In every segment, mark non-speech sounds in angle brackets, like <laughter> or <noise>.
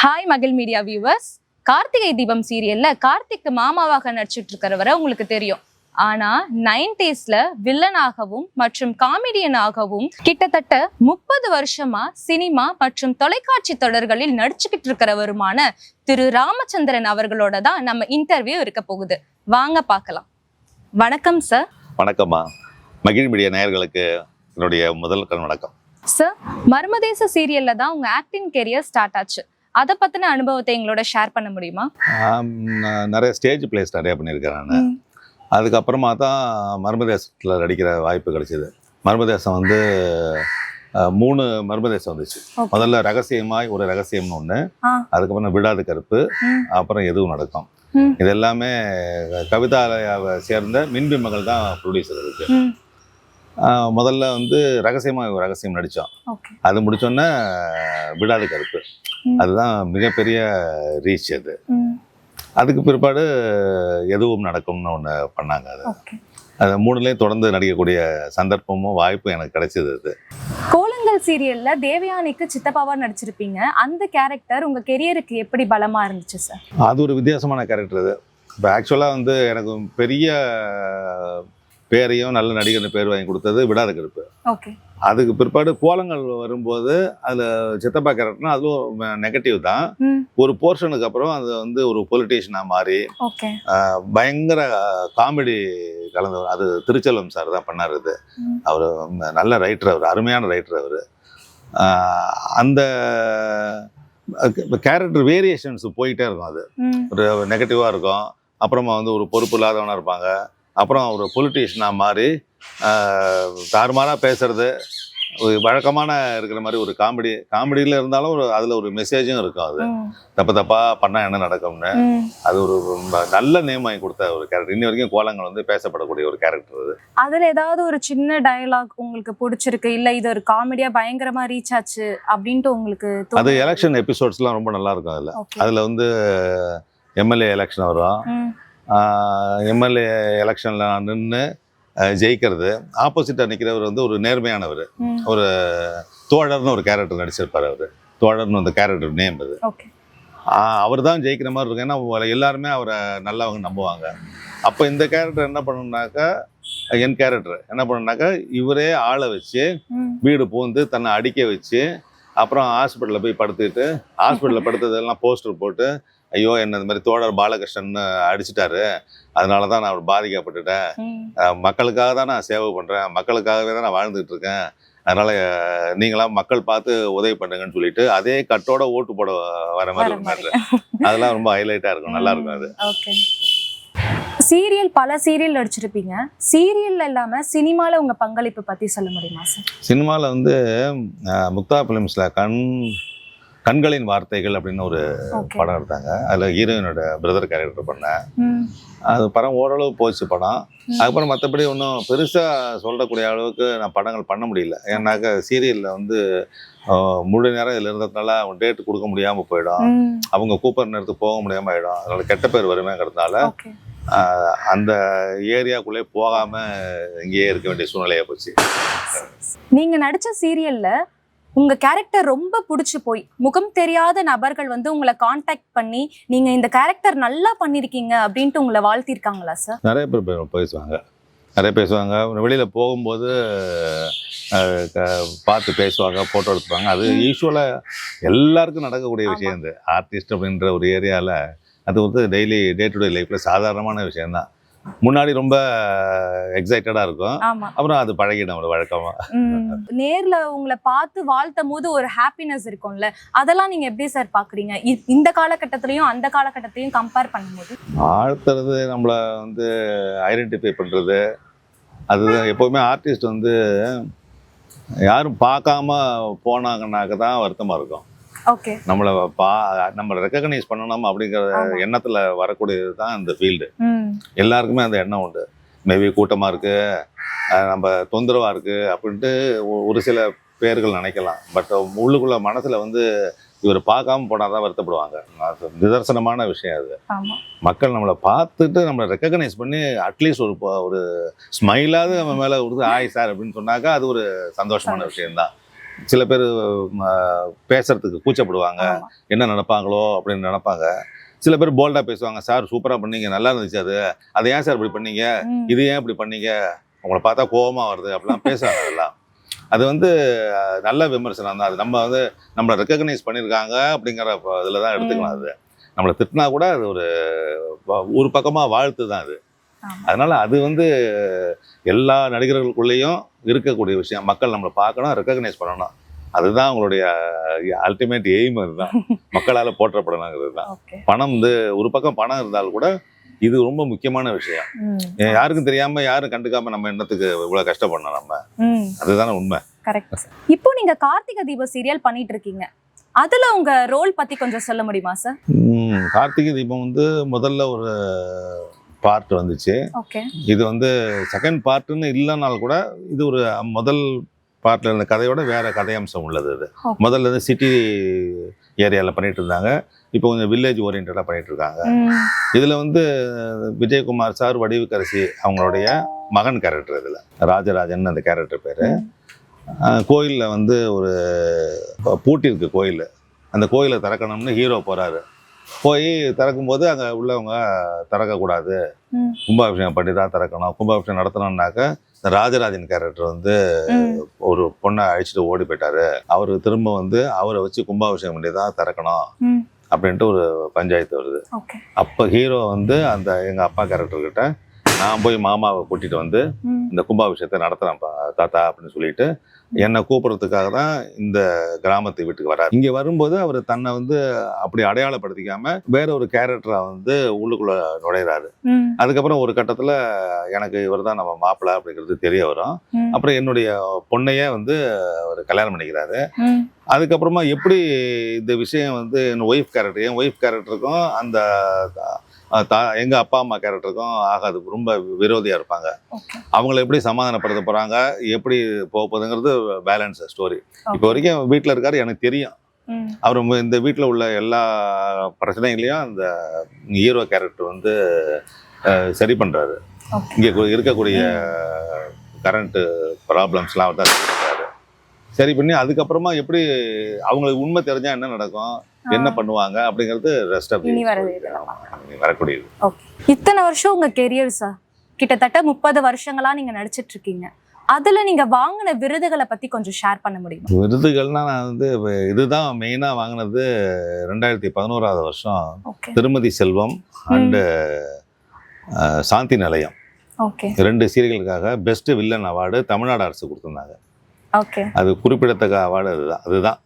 Hi மகிழ் media viewers Karthigai Deepam சீரியல்ல கார்த்திக் மாமாவாக நடிச்சிட்டு இருக்கிறவரை உங்களுக்கு தெரியும். ஆனா நைன்டிஸ்ல வில்லனாகவும் மற்றும் காமெடியனாகவும் கிட்டத்தட்ட முப்பது வருஷமா சினிமா மற்றும் தொலைக்காட்சி தொடர்களில் நடிச்சுக்கிட்டு இருக்கிறவருமான திரு ராமச்சந்திரன் அவர்களோட தான் நம்ம இன்டர்வியூ இருக்க போகுது. வாங்க பார்க்கலாம். வணக்கம் சார் வணக்கம்மா. மகிழ் மீடியா நேயர்களுக்கு என்னுடைய முதல் கண் வணக்கம். சார் மர்மதேச சீரியல்ல தான் உங்க ஆக்டிங் கெரியர் ஸ்டார்ட் ஆச்சு அதை பத்தின அனுபவத்தை எங்களோட ஷேர் பண்ண முடியுமா நிறைய ஸ்டேஜ் பிளேஸ் நிறைய பண்ணியிருக்கேன் நான் அதுக்கப்புறமா தான் மர்மதேசத்தில் நடிக்கிற வாய்ப்பு கிடைச்சிது மர்மதேசம் வந்து மூணு மர்மதேசம் வந்துச்சு. முதல்ல ரகசியமாய் ஒரு ரகசியம்னு ஒன்று. அதுக்கப்புறம் விடாது கருப்பு. அப்புறம் எதுவும் நடக்கும். இது எல்லாமே கவிதாலயாவை சேர்ந்த மின்பிம்பங்கள் தான் ப்ரொடியூசர் இருக்கு ம். ஆஹ், முதல்ல வந்து ரகசியமாக ஒரு ரகசியம் நடித்தோம். அது முடிச்சோன்னே விடாது கருப்பு. அதுதான் மிகப்பெரிய ரீச் அது. அதுக்கு பிற்பாடு எதுவும் நடக்கும்னு ஒன்று பண்ணாங்க அது. அது மூணுலேயும் தொடர்ந்து நடிக்கக்கூடிய சந்தர்ப்பமும் வாய்ப்பும் எனக்கு கிடைச்சது அது. கோலங்கள் சீரியல்ல தேவயானிக்கு சித்தப்பாவா நடிச்சிருப்பீங்க. அந்த கேரக்டர் உங்க கெரியருக்கு எப்படி பலமா இருந்துச்சு சார் அது ஒரு வித்தியாசமான கேரக்டர் அது. இப்போ ஆக்சுவலாக வந்து எனக்கு பெரிய பேரையும் நல்ல நடிகர்னு பேர் வாங்கி கொடுத்தது விடாத கருப்பு அதுக்கு பிற்பாடு கோலங்கள் வரும்போது அதில் சித்தப்பா கேரக்டர்னா அதுவும் நெகட்டிவ் தான். ஒரு போர்ஷனுக்கு அப்புறம் அது வந்து ஒரு பொலிட்டீஷியனாக மாறி பயங்கர காமெடி கலந்தவர். அது திருச்செல்வம் சார் தான் பண்ணார் இது. அவர் நல்ல ரைட்டர் அவர் அருமையான ரைட்டர் அவர். அந்த கேரக்டர் வேரியேஷன்ஸ் போயிட்டே இருக்கும் அது. ஒரு நெகட்டிவாக இருக்கும். அப்புறமா வந்து ஒரு பொறுப்பு இல்லாதவனாக இருப்பாங்க. அப்புறம் ஒரு பொலிட்டீஷியனாக மாறி தாறுமாறாக பேசுறது ஒரு வழக்கமான இருக்கிற மாதிரி ஒரு காமெடி காமெடியில் இருந்தாலும் ஒரு அதில் ஒரு மெசேஜும் இருக்கும் அது. தப்பு தப்பாக பண்ணால் என்ன நடக்கும்னு. அது ஒரு ரொம்ப நல்ல நேம் வாங்கி கொடுத்த ஒரு கேரக்டர் இன்னி வரைக்கும் கோலங்கள் வந்து பேசப்படக்கூடிய ஒரு கேரக்டர் அது. அதுல ஏதாவது ஒரு சின்ன டயலாக் உங்களுக்கு பிடிச்சிருக்கு? இல்ல இது ஒரு காமெடியா பயங்கரமா ரீச் ஆச்சு அப்படின்ட்டு உங்களுக்கு அது எலெக்ஷன் எபிசோட்ஸ்லாம் ரொம்ப நல்லா இருக்கும் அதில். அதில் வந்து எம்எல்ஏ எலெக்ஷன் வரும். எம்எல்ஏ எலெக்ஷனில் நின்று ஜெயிக்கிறது. ஆப்போசிட்டாக நிற்கிறவர் வந்து ஒரு நேர்மையானவர். ஒரு தோழர்னு ஒரு கேரக்டர் நடிச்சிருப்பார் அவர். தோழர்னு அந்த கேரக்டர் நேம் அது. அவர் தான் ஜெயிக்கிற மாதிரி இருக்கும். ஏன்னா எல்லாருமே அவரை நல்லவங்க நம்புவாங்க. அப்போ இந்த கேரக்டர் என்ன பண்ணணும்னாக்கா என் கேரக்டர் என்ன பண்ணணும்னாக்கா இவரே ஆளை வச்சு வீடு பூந்து தன்னை அடிக்க வச்சு அப்புறம் ஹாஸ்பிட்டலில் போய் படுத்துக்கிட்டு ஹாஸ்பிட்டலில் படுத்ததெல்லாம் போஸ்டர் போட்டு ஐயோ என்ன இந்த மாதிரி தோழர் பாலகிருஷ்ணன் அடிச்சிட்டாரு. அதனால தான் நான் பாதிக்கப்பட்டுட்டேன். மக்களுக்காக தான் நான் சேவை பண்ணுறேன் மக்களுக்காகவே தான் நான் வாழ்ந்துட்டு இருக்கேன். அதனால நீங்களாம் மக்கள் பார்த்து உதவி பண்ணுங்கன்னு சொல்லிட்டு அதே கட்டோட ஓட்டு போட வர மாதிரி ஒரு. மேட்ரு அதெல்லாம் ரொம்ப ஹைலைட்டாக இருக்கும். நல்லா இருக்கும் அது. ஓகே சீரியல் பல சீரியல் நடிச்சிருப்பீங்க. சீரியல்ல இல்லாம சினிமால உங்க பங்களிப்பு பத்தி சொல்ல முடியுமா சார் சினிமாவில் வந்து முக்தா ஃபிலிம்ஸில் கண் கண்களின் வார்த்தைகள் அப்படின்னு ஒரு படம் எடுத்தாங்க. அதில் ஹீரோயினோட பிரதர் கேரக்டர் பண்ணேன் அது படம் ஓரளவு போச்சு படம். அதுக்கப்புறம் மற்றபடி ஒன்றும் பெருசாக சொல்லக்கூடிய அளவுக்கு நான் படங்கள் பண்ண முடியல. ஏன்னாக்கா சீரியலில் வந்து முழு நேரம் இதில் இருந்ததுனால அவங்க டேட் கொடுக்க முடியாமல் போயிடும். அவங்க கூப்பிட்ற நேரத்துக்கு போக முடியாமல் ஆகிடும் அதனால கெட்ட பேர் வருமேங்கிறதுனால அந்த ஏரியாக்குள்ளே போகாமல் இங்கேயே இருக்க வேண்டிய சூழ்நிலையாக போச்சு. நீங்க நடிச்ச சீரியல்ல உங்க கேரக்டர் ரொம்ப பிடிச்சு போய் முகம் தெரியாத நபர்கள் வந்து உங்களை காண்டாக்ட் பண்ணி நீங்க இந்த கேரக்டர் நல்லா பண்ணிருக்கீங்க அப்படின்ட்டு உங்களை வாழ்த்திருக்காங்களா சார் நிறைய பேர் பேசுவாங்க. நிறைய பேசுவாங்க. வெளியில் போகும்போது பார்த்து பேசுவாங்க ஃபோட்டோ எடுத்துப்பாங்க. அது. யூஸ்வலாக எல்லாருக்கும் நடக்கக்கூடிய. விஷயம் இது. ஆர்டிஸ்ட் அப்படின்ற ஒரு ஏரியாவில் அது வந்து டெய்லி டே டு டே லைஃப்பில் சாதாரணமான விஷயம்தான். முன்னாடி ரொம்ப எக்ஸைட்டடாக இருக்கும். அப்புறம் அது பழகிடும் ஒரு வழக்கமாக ம். நேர்ல உங்களை பார்த்து வாழ்த்தும் போது ஒரு ஹாப்பினஸ் இருக்கும்ல. அதெல்லாம் நீங்க எப்படி சார் பாக்குறீங்க இந்த காலகட்டத்திலயும் அந்த காலகட்டத்திலையும் கம்பேர் பண்ணும்போது? ஆழ்த்துறது நம்மளை வந்து ஐடென்டிஃபை பண்ணுறது அதுதான் எப்போவுமே ஆர்டிஸ்ட் வந்து யாரும் பார்க்காம போனாங்கன்னாக்க தான் வருத்தமாக இருக்கும். நம்மளை பா நம்மளை ரெக்கக்னைஸ் பண்ணணும் அப்படிங்கிற. எண்ணத்தில் வரக்கூடியது தான் இந்த ஃபீல்டு எல்லாருக்குமே அந்த எண்ணம் உண்டு. மேபி கூட்டமாக இருக்குது நம்ம தொந்தரவாக இருக்குது அப்படின்ட்டு ஒரு சில பேர்கள் நினைக்கலாம். பட் உள்ளுக்குள்ள மனசில் வந்து இவர் பார்க்காம போனால் தான் வருத்தப்படுவாங்க. நிதர்சனமான விஷயம் அது. மக்கள் நம்மளை பார்த்துட்டு நம்மளை ரெக்கக்னைஸ் பண்ணி அட்லீஸ்ட் ஒரு ஒரு ஸ்மைலாவது நம்ம மேலே கொடுத்து ஆய் சார் அப்படின்னு சொன்னாக்கா அது ஒரு சந்தோஷமான சந்தோஷம். விஷயம்தான். சில பேர் பேசுறதுக்கு கூச்சப்படுவாங்க. என்ன நினைப்பாங்களோ அப்படின்னு நினைப்பாங்க. சில பேர் போல்டா பேசுவாங்க. சார் சூப்பரா பண்ணீங்க. நல்லா இருந்துச்சு அது. அதை ஏன் சார் இப்படி பண்ணீங்க. இது ஏன் இப்படி பண்ணீங்க? உங்களை பார்த்தா கோவமா வருது. அப்படிலாம் பேசுவாங்க அதெல்லாம் அது வந்து நல்ல விமர்சனம் தான். அது நம்ம வந்து நம்மளை ரெக்கக்னைஸ் பண்ணியிருக்காங்க அப்படிங்கிற இதுல தான் எடுத்துக்கலாம் அது. நம்மளை திட்டினா கூட அது ஒரு ஒரு பக்கமா வாழ்த்து தான் அது. அதனால அது வந்து எல்லா நடிகர்களுக்குள்ளேயும் இருக்கக்கூடிய விஷயம். மக்கள் நம்மளை பார்க்கணும் ரெக்கக்னைஸ் பண்ணணும். அதுதான் அவங்களுடைய அல்டிமேட் எய்ம் அதுதான். <laughs> மக்களால் போற்றப்படணுங்கிறது தான். பணம் வந்து ஒரு பக்கம் பணம் இருந்தால் கூட இது ரொம்ப முக்கியமான விஷயம். யாருக்கும் தெரியாம யாரும் கண்டுக்காம நம்ம என்னத்துக்கு இவ்வளவு கஷ்டப்படணும் நம்ம? அதுதானே உண்மை. கரெக்ட் இப்போ நீங்க கார்த்திகை தீப சீரியல் பண்ணிட்டு இருக்கீங்க அதுல உங்க ரோல் பத்தி கொஞ்சம் சொல்ல முடியுமா சார் கார்த்திகை தீபம் வந்து முதல்ல ஒரு பார்ட் வந்துச்சு. இது வந்து செகண்ட் பார்ட்டுன்னு இல்லைனாலும் கூட இது ஒரு முதல் பார்ட்ல இருந்த கதையோட வேற கதையம்சம் உள்ளது இது. முதல்ல இருந்து சிட்டி ஏரியாவில் பண்ணிட்டு இருந்தாங்க. இப்போ கொஞ்சம் வில்லேஜ் ஓரியன்டாக பண்ணிட்டு இருக்காங்க. இதுல வந்து விஜயகுமார் சார் வடிவுக்கரசி அவங்களுடைய மகன் கேரக்டர் இதுல. ராஜராஜன் அந்த கேரக்டர் பேரு. கோயில்ல வந்து ஒரு பூட்டி இருக்கு கோயில். அந்த கோயிலை திறக்கணும்னு ஹீரோ போறாரு. போய் திறக்கும்போது அங்க உள்ளவங்க திறக்கக்கூடாது. கும்பாபிஷேகம் பண்ணி தான் திறக்கணும். கும்பாபிஷேகம் நடத்தணும்னாக்க இந்த ராஜராஜன் கேரக்டர் வந்து ஒரு பொண்ணை அழிச்சிட்டு ஓடி போயிட்டாரு. அவரு திரும்ப வந்து அவரை வச்சு கும்பாபிஷேகம் பண்ணி தான் திறக்கணும் அப்படின்ட்டு ஒரு பஞ்சாயத்து வருது. அப்போ ஹீரோ வந்து அந்த எங்க அப்பா கேரக்டர் கிட்ட நான் போய் மாமாவை கூட்டிட்டு வந்து இந்த கும்பாபிஷேகத்தை நடத்துறேன்ப்பா தாத்தா அப்படின்னு சொல்லிட்டு என்னை கூப்பிடுறதுக்காக தான் இந்த கிராமத்து வீட்டுக்கு வராரு. இங்க வரும்போது அவர் தன்னை வந்து அப்படி அடையாளப்படுத்திக்காம வேற ஒரு கேரக்டரா வந்து உள்ளுக்குள்ள நுழையிறாரு. அதுக்கப்புறம் ஒரு கட்டத்துல எனக்கு இவர் தான் நம்ம மாப்பிள்ளை அப்படிங்கிறது தெரிய வரும். அப்புறம் என்னுடைய பொண்ணையே வந்து அவர் கல்யாணம் பண்ணிக்கிறாரு. அதுக்கப்புறமா எப்படி இந்த விஷயம் வந்து என் ஒய்ஃப் கேரக்டர் என் ஒய்ஃப் கேரக்டருக்கும் அந்த தா- எங்க அப்பா அம்மா கேரக்டருக்கும் ஆகாது. ரொம்ப விரோதியா இருப்பாங்க. அவங்கள எப்படி சமாதானப்படுத்த போறாங்க எப்படி போக போகுதுங்கிறது பேலன்ஸ் ஸ்டோரி. இப்போ வரைக்கும் வீட்டில் இருக்காரு எனக்கு தெரியும். அவர் இந்த வீட்டில் உள்ள எல்லா பிரச்சனைகளையும் அந்த ஹீரோ கேரக்டர் வந்து சரி பண்றாரு. இங்கே இருக்கக்கூடிய கரண்ட்டு ப்ராப்ளம்ஸ்லாம் அவர் தான் சரி பண்ணி அதுக்கப்புறமா எப்படி அவங்களுக்கு உண்மை தெரிஞ்சா என்ன நடக்கும்? என்ன பண்ணுவாங்க அப்படிங்கிறது ரெஸ்ட் ஆஃப் இனி. வரக்கூடியது. இத்தனை வருஷம் உங்க கெரியர் சார் கிட்டத்தட்ட முப்பது வருஷங்களா நீங்க நடிச்சிட்டு இருக்கீங்க. அதுல நீங்க வாங்கின விருதுகளை பத்தி கொஞ்சம் ஷேர் பண்ண முடியுமா? விருதுகள்னா நான் வந்து இதுதான் மெயினாக வாங்கினது ரெண்டாயிரத்தி பதினோராவது வருஷம். திருமதி செல்வம் அண்டு சாந்தி நிலையம். ஓகே ரெண்டு சீரியலுக்காக பெஸ்ட் வில்லன் அவார்டு தமிழ்நாடு அரசு கொடுத்துருந்தாங்க. ஓகே அது குறிப்பிடத்தக்க அவார்டு அதுதான். அதுதான்.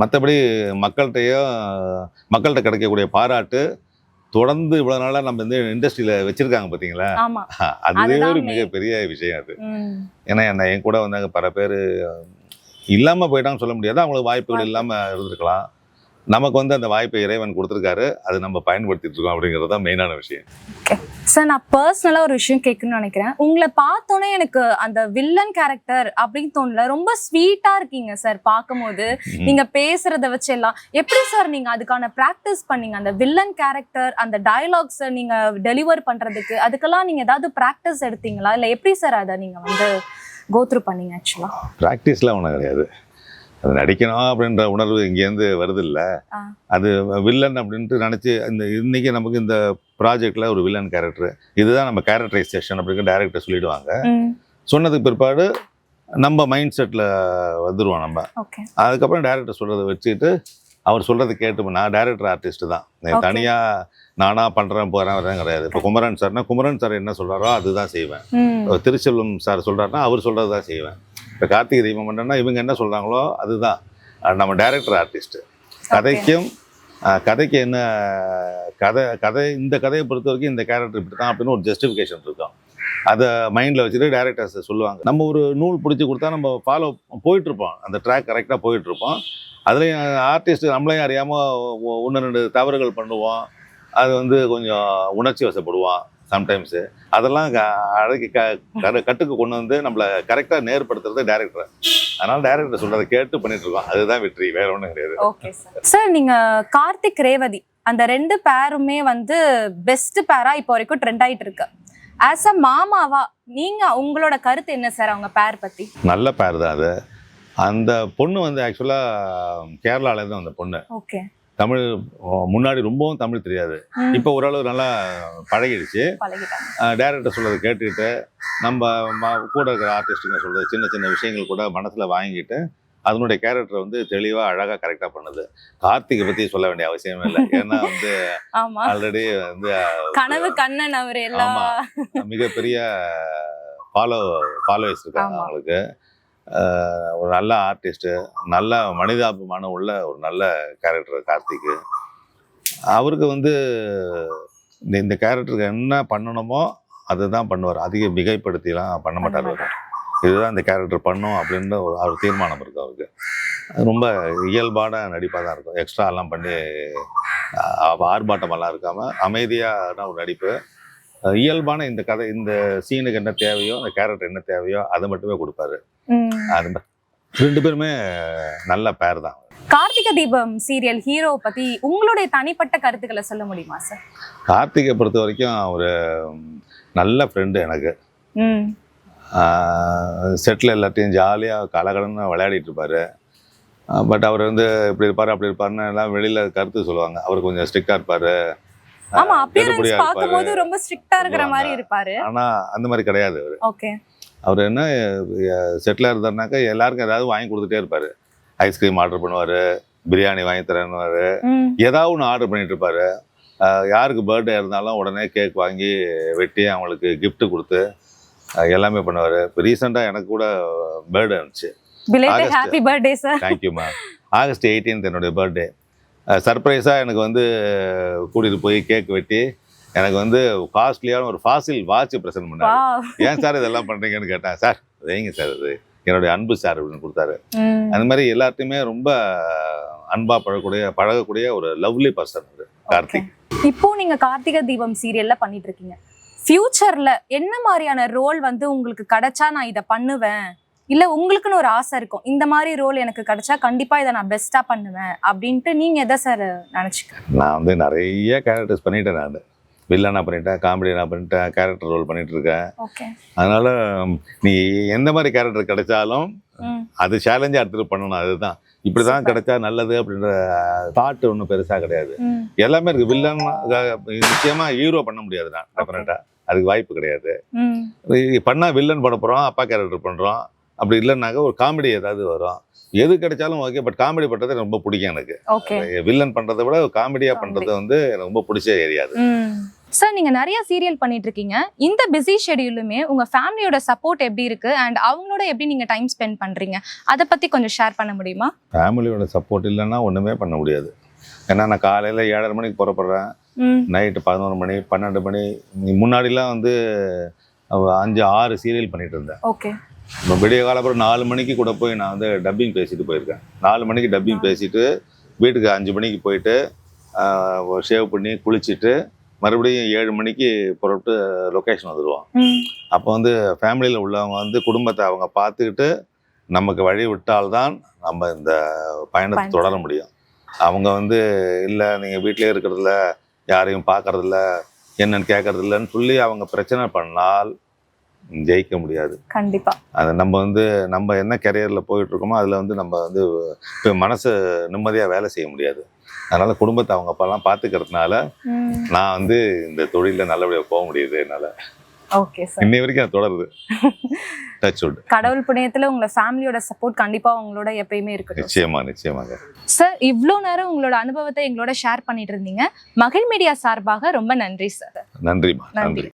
மற்றபடி மக்கள்கிட்டயோ மக்கள்கிட்ட கிடைக்கக்கூடிய பாராட்டு தொடர்ந்து இவ்வளவு நாளா நம்ம இந்த இண்டஸ்ட்ரியில வச்சிருக்காங்க பாத்தீங்களா? அதுவே ஒரு. மிகப்பெரிய விஷயம் அது. ஏன்னா என்ன என் கூட வந்தாங்க பல பேர் இல்லாம போயிட்டாங்கன்னு சொல்ல முடியாது. அவங்களுக்கு வாய்ப்புகள் வாய்ப்பு. இல்லாம இருந்திருக்கலாம். நமக்கு வந்து அந்த வாய்ப்பை இறைவன் கொடுத்துருக்காரு. அது நம்ம பயன்படுத்திட்டு இருக்கோம் அப்படிங்கிறது தான் மெயினான விஷயம். சார் நான் பர்சனலா ஒரு விஷயம் கேட்கணும்னு நினைக்கிறேன். உங்களை பார்த்தோன்னே எனக்கு அந்த வில்லன் கேரக்டர் அப்படின்னு தோணல. ரொம்ப ஸ்வீட்டா இருக்கீங்க சார் பார்க்கும்போது. நீங்க பேசுறத வச்சு எல்லாம். எப்படி சார் நீங்க அதுக்கான பிராக்டிஸ் பண்ணீங்க? அந்த வில்லன் கேரக்டர் அந்த டயலாக்ஸ் நீங்க டெலிவர் பண்றதுக்கு அதுக்கெல்லாம் நீங்க ஏதாவது பிராக்டிஸ் எடுத்தீங்களா? இல்ல எப்படி சார் அதை நீங்க வந்து கோத்ரூ பண்ணீங்க ஆக்சுவலா ப்ராக்டிஸ்லாம் ஒன்றும் கிடையாது. அது நடிக்கணும் அப்படின்ற உணர்வு இங்கேருந்து வருது இல்லை ஆ. அது வில்லன் அப்படின்ட்டு நினச்சி இந்த இன்னைக்கு நமக்கு இந்த ப்ராஜெக்டில் ஒரு வில்லன் கேரக்டர் இதுதான் நம்ம கேரக்டரைசேஷன் அப்படின்னு டைரக்டர் சொல்லிடுவாங்க. சொன்னதுக்கு பிற்பாடு நம்ம மைண்ட் செட்டில் வந்துடுவோம் நம்ம. அதுக்கப்புறம் டேரக்டர் சொல்கிறத வச்சுட்டு அவர் சொல்கிறத கேட்டு நான் டேரக்டர் ஆர்டிஸ்ட் தான். தனியாக நானாக பண்ணுறேன் போகிறேன் வரேன் கிடையாது. இப்போ குமரன் சார்னா குமரன் சார் என்ன சொல்கிறாரோ அதுதான் செய்வேன். திருச்செல்வம் சார் சொல்கிறாருன்னா அவர் சொல்கிறது தான் செய்வேன். இப்போ கார்த்திகை தீபம் பண்ணேன்னா இவங்க என்ன சொல்கிறாங்களோ அதுதான். நம்ம டைரக்டர் ஆர்டிஸ்ட் கதைக்கும் கதைக்கு என்ன கதை கதை இந்த கதையை பொறுத்த வரைக்கும் இந்த கேரக்டர் இப்படி தான் அப்படின்னு ஒரு ஜஸ்டிஃபிகேஷன் இருக்கும். அதை மைண்டில் வச்சுட்டு டேரக்டர்ஸ் சொல்லுவாங்க. நம்ம ஒரு நூல் பிடிச்சி கொடுத்தா நம்ம ஃபாலோ போயிட்டுருப்போம். அந்த ட்ராக் கரெக்டாக போயிட்டுருப்போம். அதுலேயும் ஆர்டிஸ்ட் நம்மளையும் அறியாமல் ஒன்று ரெண்டு தவறுகள் பண்ணுவோம். அது வந்து கொஞ்சம் உணர்ச்சி வசப்படுவோம். சம்டைம்ஸு அதெல்லாம் க- அடக்கி க கட்டுக்கு கொண்டு வந்து நம்மளை கரெக்டாக நேர்படுத்துறது டேரக்டர் அதனால டேரக்டர் சொல்றதை கேட்டு பண்ணிட்டு இருக்கோம். அதுதான் வெற்றி. வேற ஒன்றும் கிடையாது. ஓகே சார் நீங்க கார்த்திக் ரேவதி அந்த ரெண்டு பேருமே வந்து பெஸ்ட் பேரா இப்போ வரைக்கும் ட்ரெண்ட் ஆயிட்டு இருக்கு. ஆஸ் அ மாமாவா நீங்க உங்களோட கருத்து என்ன சார் அவங்க பேர் பத்தி? நல்ல பேர் தான் அது. அந்த பொண்ணு வந்து ஆக்சுவலாக கேரளால தான் அந்த பொண்ணு. ஓகே தமிழ் முன்னாடி ரொம்பவும் தமிழ் தெரியாது. இப்போ ஓரளவு நல்லா பழகிடுச்சு. டேரக்டர் சொல்றதை கேட்டுக்கிட்டு நம்ம கூட இருக்கிற ஆர்டிஸ்ட்டுங்க சொல்றது சின்ன சின்ன விஷயங்கள் கூட மனசில் வாங்கிட்டு அதனுடைய கேரக்டர் வந்து தெளிவாக அழகாக கரெக்டாக பண்ணுது. கார்த்திகை பற்றி சொல்ல வேண்டிய அவசியமே இல்லை. ஏன்னா வந்து ஆல்ரெடி வந்து கனவு கண்ணன் அவர். மிகப்பெரிய ஃபாலோ ஃபாலோவர்ஸ் இருக்காங்க. அவங்களுக்கு. ஒரு நல்ல ஆர்டிஸ்ட்டு நல்ல மனிதாபிமானம் உள்ள ஒரு நல்ல கேரக்டர் கார்த்திக் அவருக்கு வந்து இந்த இந்த கேரக்டருக்கு என்ன பண்ணணுமோ அதுதான் பண்ணுவார். அதிக மிகைப்படுத்திலாம் பண்ண மாட்டார் அவரு. இதுதான் இந்த கேரக்டர் பண்ணும் அப்படின்னு ஒரு அவர் தீர்மானம் இருக்கு அவருக்கு. ரொம்ப இயல்பான நடிப்பாக தான் இருக்கும். எக்ஸ்ட்ராலாம் பண்ணி ஆர்ப்பாட்டமெல்லாம் இருக்காமல் அமைதியான ஒரு நடிப்பு. இயல்பான இந்த கதை இந்த சீனுக்கு என்ன தேவையோ அந்த கேரக்டர் என்ன தேவையோ அதை மட்டுமே கொடுப்பாரு. அது ரெண்டு பேருமே நல்ல பேர் தான். கார்த்திக தீபம் சீரியல் ஹீரோ பத்தி உங்களுடைய தனிப்பட்ட கருத்துக்களை சொல்ல முடியுமா சார் கார்த்திகை பொறுத்த வரைக்கும் ஒரு நல்ல ஃப்ரெண்டு எனக்கு. செட்டில் எல்லாத்தையும் ஜாலியாக கலகலன்னு விளையாடிட்டு இருப்பாரு. பட் அவர் வந்து இப்படி இருப்பாரு அப்படி இருப்பாருன்னு எல்லாம் வெளியில கருத்து சொல்லுவாங்க. அவர் கொஞ்சம் ஸ்ட்ரிக்டாக இருப்பாரு. ஆமா அப்பியரன்ஸ். பார்க்கும்போது ரொம்ப ஸ்ட்ரிக்ட்டா இருக்கிற மாதிரி. இருப்பாரு. ஆனா அந்த மாதிரி கிடையாது அவர். ஓகே அவர் என்ன செட்டில் இருந்தாருனாக்கா எல்லாருக்கும் ஏதாவது வாங்கி கொடுத்துட்டே இருப்பாரு. ஐஸ்கிரீம் ஆர்டர் பண்ணுவாரு பிரியாணி வாங்கி தரேன்னு ம். ஏதாவது ஒன்று ஆர்டர் பண்ணிட்டு இருப்பாரு. யாருக்கு பர்த்டே இருந்தாலும் உடனே கேக் வாங்கி வெட்டி அவங்களுக்கு gift கொடுத்து எல்லாமே பண்ணுவார். இப்போ ரீசெண்டாக எனக்கு கூட பர்த்டே இருந்துச்சு. ஹாப்பி பர்த்டே சார் தேங்க்யூம்மா ஆகஸ்ட் 18th என்னுடைய பர்த்டே சர்ப்ரைஸாக எனக்கு வந்து கூட்டிகிட்டு போய் கேக் வெட்டி எனக்கு வந்து காஸ்ட்லியான ஒரு ஃபாசில் வாட்ச் ப்ரெசென்ட் பண்ணாரு. ஏன் சார் இதெல்லாம் பண்ணுறீங்கன்னு கேட்டேன். சார் வைங்க சார் இது. என்னுடைய அன்பு சார் அப்படின்னு கொடுத்தாரு. அந்த மாதிரி எல்லார்ட்டையுமே ரொம்ப அன்பா பழகக்கூடிய பழகக்கூடிய ஒரு லவ்லி பர்சன் அது கார்த்திக். இப்போ நீங்க கார்த்திக தீபம் சீரியல்ல பண்ணிட்டு இருக்கீங்க ஃபியூச்சர்ல என்ன மாதிரியான ரோல் வந்து உங்களுக்கு கிடைச்சா நான் இதை பண்ணுவேன்? இல்ல உங்களுக்குன்னு ஒரு ஆசை இருக்கும் இந்த மாதிரி ரோல் எனக்கு கிடைச்சா கண்டிப்பா இதை நான் பெஸ்டா பண்ணுவேன் அப்படின்ட்டு நீங்க எதை சார் நினைச்சுக்க? நான் வந்து நிறைய கேரக்டர்ஸ் பண்ணிட்டேன் நான். வில்லனா பண்ணிட்டேன் காமெடி நான் பண்ணிட்டேன் கேரக்டர் ரோல் பண்ணிட்டு இருக்கேன் அதனால நீ எந்த மாதிரி கேரக்டர் கிடைச்சாலும் அது சேலஞ்சாக எடுத்துட்டு பண்ணணும். அதுதான். இப்படிதான் Super. கிடைச்சா நல்லது அப்படின்ற தாட் ஒன்றும் பெருசா கிடையாது. எல்லாமே இருக்கு. வில்லன் நிச்சயமா ஹீரோ பண்ண முடியாது நான் டெஃபினட்டா அதுக்கு வாய்ப்பு கிடையாது. இது பண்ணா வில்லன் பண்ண போறோம் அப்பா கேரக்டர் பண்றோம். அப்படி இல்லைன்னாக்க ஒரு காமெடி ஏதாவது வரும். எது கிடைச்சாலும் ஓகே பட் காமெடி பண்றது ரொம்ப பிடிக்கும் எனக்கு. வில்லன் பண்றதை விட காமெடியா Comedy. பண்றது வந்து எனக்கு ரொம்ப பிடிச்ச ஏரியா அது. சார் நீங்க நிறைய சீரியல் பண்ணிட்டு இருக்கீங்க இந்த பிஸி ஷெட்யூலுமே உங்க ஃபேமிலியோட சப்போர்ட் எப்படி இருக்கு? அண்ட் அவங்களோட எப்படி நீங்க டைம் ஸ்பெண்ட் பண்றீங்க? அதை பத்தி கொஞ்சம் ஷேர் பண்ண முடியுமா? ஃபேமிலியோட சப்போர்ட் இல்லைன்னா ஒண்ணுமே பண்ண முடியாது. ஏன்னா நான் காலையில ஏழரை மணிக்கு புறப்படுறேன். நைட்டு பதினோரு மணி பன்னெண்டு மணி. முன்னாடிலாம் வந்து அஞ்சு ஆறு சீரியல் பண்ணிட்டு இருந்தேன் ஓகே இப்போ விடிய காலப்புறம் நாலு மணிக்கு கூட போய் நான் வந்து டப்பிங் பேசிட்டு போயிருக்கேன். நாலு மணிக்கு டப்பிங் பேசிட்டு வீட்டுக்கு அஞ்சு மணிக்கு போயிட்டு ஷேவ் பண்ணி குளிச்சுட்டு மறுபடியும் ஏழு மணிக்கு புறப்பட்டு லொக்கேஷன் வந்துடுவோம் அப்போ வந்து ஃபேமிலியில் உள்ளவங்க வந்து குடும்பத்தை அவங்க பார்த்துக்கிட்டு நமக்கு வழி விட்டால்தான் நம்ம இந்த பயணத்தை. தொடர முடியும். அவங்க வந்து இல்லை நீங்கள் வீட்டிலே இருக்கிறதில்ல யாரையும் பார்க்கறதில்ல என்னன்னு கேட்கறதில்லன்னு சொல்லி அவங்க பிரச்சனை பண்ணால் ஜெயிக்க முடியாது. கண்டிப்பா. அது நம்ம வந்து நம்ம என்ன கெரியரில் போயிட்டு இருக்கோமோ அதில் வந்து நம்ம வந்து மனசு நிம்மதியாக வேலை செய்ய முடியாது. அதனால குடும்பத்தை அவங்க அப்பெல்லாம் பார்த்துக்கிறதுனால ம். நான் வந்து இந்த தொழிலில் நல்லபடியாக போக முடியுது என்னால். Okay sir. இன்னை வரைக்கும் தொடருது. <laughs> டச் வுட் கடவுள் புண்ணியத்துல உங்களோட ஃபேமிலியோட சப்போர்ட் கண்டிப்பா உங்களோட எப்பயுமே இருக்கட்டும். நிச்சயமா நிச்சயமாக சார் இவ்வளோ நேரம் உங்களோட அனுபவத்தை எங்களோட ஷேர் பண்ணிட்டு இருந்தீங்க. மகிழ் மீடியா சார்பாக ரொம்ப நன்றி சார் நன்றிம்மா நன்றி. நன்றி.